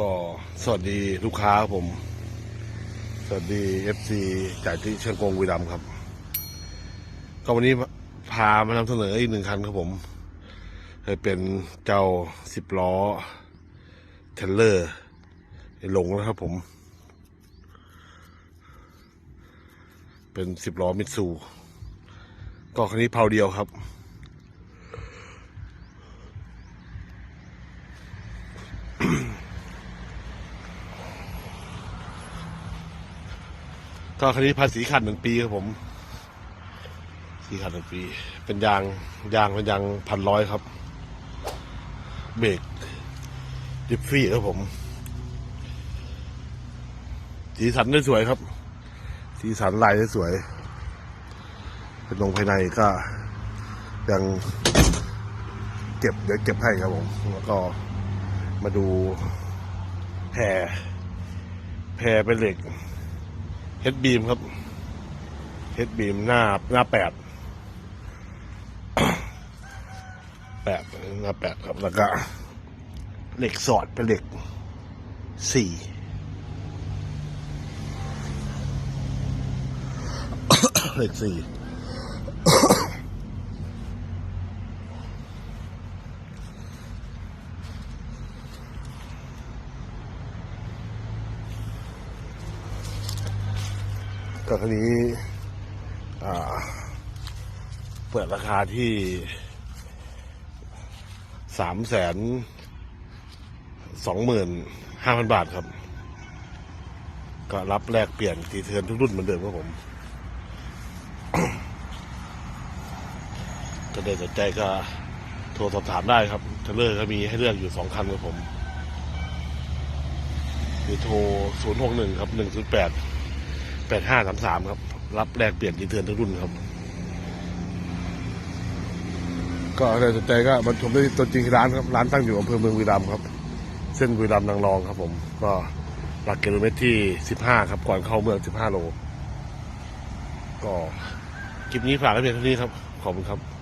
ก็สวัสดีลูกค้าครับผม สวัสดีเอฟซีจากที่เชียงกงวีรัมครับ ก็วันนี้พามานำเสนออีกหนึ่งคันครับผมเคยเป็นเจ้าสิบล้อเทเลอร์หลงนะครับผม เป็นสิบล้อมิตซู ก็คันนี้เพาเดียวครับ ก็คันนี้ภาษีขัดหนึ่งปีครับผมสีขัดหนึ่งปี เป็นยางยางเป็นยางพันร้อยครับ เบรกดิฟฟี่ครับผม สีสันได้สวยครับ สีสันลายได้สวย เป็นตรงภายในก็ยังเก็บเดี๋ยวเก็บให้ครับผม แล้วก็มาดูแพรแพรเป็นเหล็ก เฮดบีมครับเฮดบีมหน้าหน้าแปดแปดหน้าแปดครับแล้วก็เหล็กสอดเป็นเหล็กสี่เหล็กสี่ ก็คันนี้เปิดราคาที่สามแสนสองหมื่นห้าพันบาทครับ ก็รับแลกเปลี่ยนตีเทินทุกรุ่นเหมือนเดิมครับผมจะได้สนใจก็โทรสอบถามได้ครับเทเลอร์ก็มีให้เลือกอยู่สองคันครับผมคือโทรศูนย์หกหนึ่งครับหนึ่งศูนย์ แปดห้าสามสามครับ รับแลกเปลี่ยนดีเทิร์นทุกรุ่นครับ ก็อะไรสนใจก็มาชมได้ตัวจริงที่ร้านครับ ร้านตั้งอยู่อำเภอเมืองวีรัมย์ครับ เส้นวีรัมย์นางรองครับ ผม ก็หลักกิโลเมตรที่สิบห้าครับ ก่อนเข้าเมืองสิบห้าโล ก็คลิปนี้ฝากไว้เพียงเท่านี้ครับ ขอบคุณครับ